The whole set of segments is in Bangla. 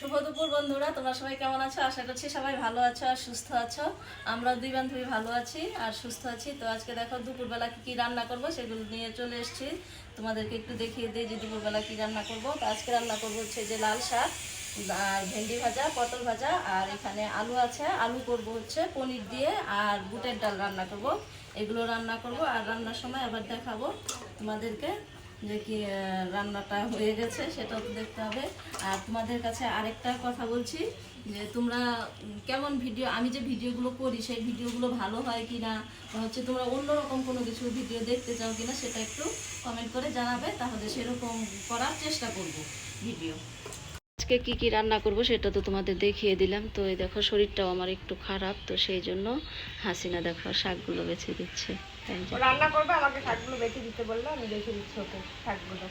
শুভ দুপুর বন্ধুরা, তোমরা সবাই কেমন আছো? আশা করছি সবাই ভালো আছো আর সুস্থ আছো। আমরা দুই বান্ধবী ভালো আছি আর সুস্থ আছি। তো আজকে দেখো দুপুরবেলা কি রান্না করব সেগুলো নিয়ে চলে এসেছি। তোমাদেরকে একটু দেখিয়ে দিই যে দুপুরবেলা কি রান্না করব। তো আজকে রান্না করব হচ্ছে যে লাল শাক, আর ভেন্ডি ভাজা, পটল ভাজা, আর এখানে আলু আছে। আলু করব হচ্ছে পনির দিয়ে আর বুটের ডাল রান্না করব। এগুলো রান্না করব আর রান্নার সময় আবার দেখাবো তোমাদেরকে। যে কি রান্নাটা হয়ে গেছে, সেটাও তো দেখতে হবে। আর তোমাদের কাছে আরেকটা কথা বলছি, যে তোমরা কেমন ভিডিও, আমি যে ভিডিওগুলো করি, সেই ভিডিওগুলো ভালো হয় কি না হচ্ছে তোমরা অন্যরকম কোনো কিছু ভিডিও দেখতে চাও কি না, সেটা একটু কমেন্ট করে জানাবে, তাহলে সেরকম করার চেষ্টা করব ভিডিও। আজকে কি কি রান্না করব সেটা তো তোমাদের দেখিয়ে দিলাম। তো এই দেখো শরীরটাও আমার একটু খারাপ তো সেই জন্য হাসিনা দেখো শাকগুলো বেছে দিচ্ছে। রান্না করবে আমাকে শাকগুলো বেছে দিতে বলল আমি বেছে দিচ্ছি ওকে শাকগুলো।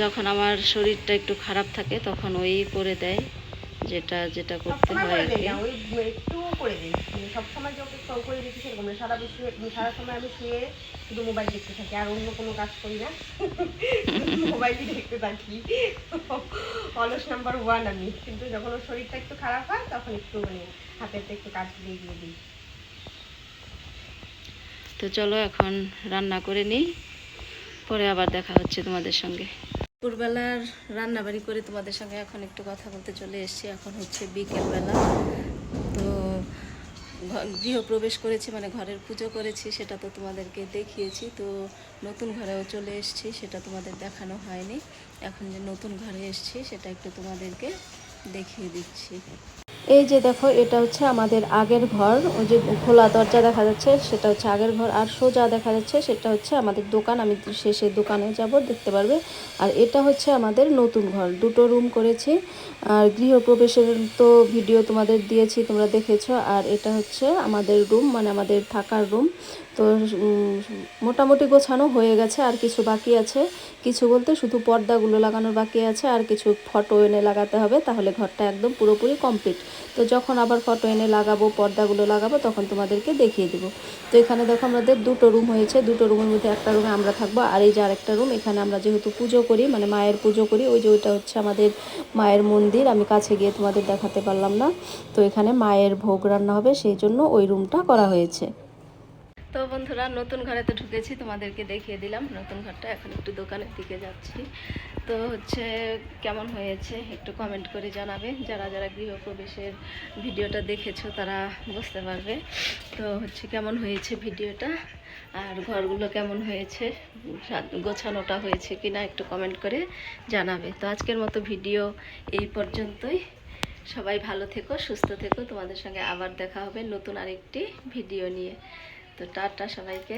যখন আমার শরীরটা একটু খারাপ থাকে তখন ওই করে দেয়। যেটা যেটা করতে হয় আর কি। ওই একটু করে দিই। সবসময় যে ওকে কল করে দিচ্ছি সেরকম সারা সারা সময় আমি শুয়ে শুধু মোবাইল দেখতে থাকি আর অন্য কোনো কাজ করি না। মোবাইলই দেখতে থাকি। অলস নাম্বার ওয়ান আমি। কিন্তু যখন ওর শরীরটা একটু খারাপ হয় তখন একটু মানে হাতেতে একটু কাজ দিয়ে দিয়ে দিই। তো চলো এখন রান্না করে নিই। পরে আবার দেখা হচ্ছে তোমাদের সঙ্গে। দুপুরবেলার রান্নাবাড়ি করে তোমাদের সঙ্গে এখন একটু কথা বলতে চলে এসেছি। এখন হচ্ছে বিকেলবেলা। তো গৃহপ্রবেশ করেছি মানে ঘরের পুজো করেছি, সেটা তো তোমাদেরকে দেখিয়েছি। তো নতুন ঘরেও চলে এসেছি, সেটা তোমাদের দেখানো হয়নি। এখন যে নতুন ঘরে এসেছি, সেটা একটু তোমাদেরকে দেখিয়ে দিচ্ছি। এই যে দেখো, এটা হচ্ছে আমাদের আগের ঘর। ওই যে খোলা দরজা দেখা যাচ্ছে, সেটা হচ্ছে আগের ঘর। আর সোজা দেখা যাচ্ছে, সেটা হচ্ছে আমাদের দোকান। আমি শেষে দোকানে যাব, দেখতে পারবে। আর এটা হচ্ছে আমাদের নতুন ঘর। দুটো রুম করেছি। আর গৃহপ্রবেশের তো ভিডিও তোমাদের দিয়েছি, তোমরা দেখেছ। আর এটা হচ্ছে আমাদের রুম মানে আমাদের থাকার রুম তো মোটামুটি গোছানো হয়ে গেছে, আর কিছু বাকি আছে। কিছু বলতে শুধু পর্দাগুলো লাগানোর বাকি আছে, আর কিছু ফটো এনে লাগাতে হবে, তাহলে ঘরটা একদম পুরোপুরি কমপ্লিট তো যখন আবার ফটো এনে লাগাবো, পর্দাগুলো লাগাবো, তখন তোমাদেরকে দেখিয়ে দেবো। তো এখানে দেখো আমাদের দুটো রুম হয়েছে। দুটো রুমের মধ্যে একটা রুমে আমরা থাকব, আর এই যে আরেকটা রুম এখানে আমরা যেহেতু পুজো করি মানে মায়ের পুজো করি, ওই যে ওইটা হচ্ছে আমাদের মায়ের মন্দির। আমি কাছে গিয়ে তোমাদের দেখাতে পারলাম না। তো এখানে মায়ের ভোগ রান্না হবে, সেই জন্য ওই রুমটা করা হয়েছে। তো বন্ধুরা, নতুন ঘরে তো ঢুকেছি, তোমাদেরকে দেখিয়ে দিলাম। নতুন ঘরটা এখন একটু দোকানের দিকে যাচ্ছি। তো হচ্ছে, কেমন হয়েছে একটু কমেন্ট করে জানাবে। যারা যারা গৃহপ্রবেশের ভিডিওটা দেখেছ, তারা বুঝতে পারবে। তো হচ্ছে, কেমন হয়েছে ভিডিওটা? আর ঘরগুলো কেমন হয়েছে? গোছানোটা হয়েছে কিনা একটু কমেন্ট করে জানাবে। তো আজকের মতো ভিডিও এই পর্যন্তই। সবাই ভালো থেকো, সুস্থ থেকো। তোমাদের সঙ্গে আবার দেখা হবে নতুন আরেকটি ভিডিও নিয়ে। তো টাটা সবাইকে।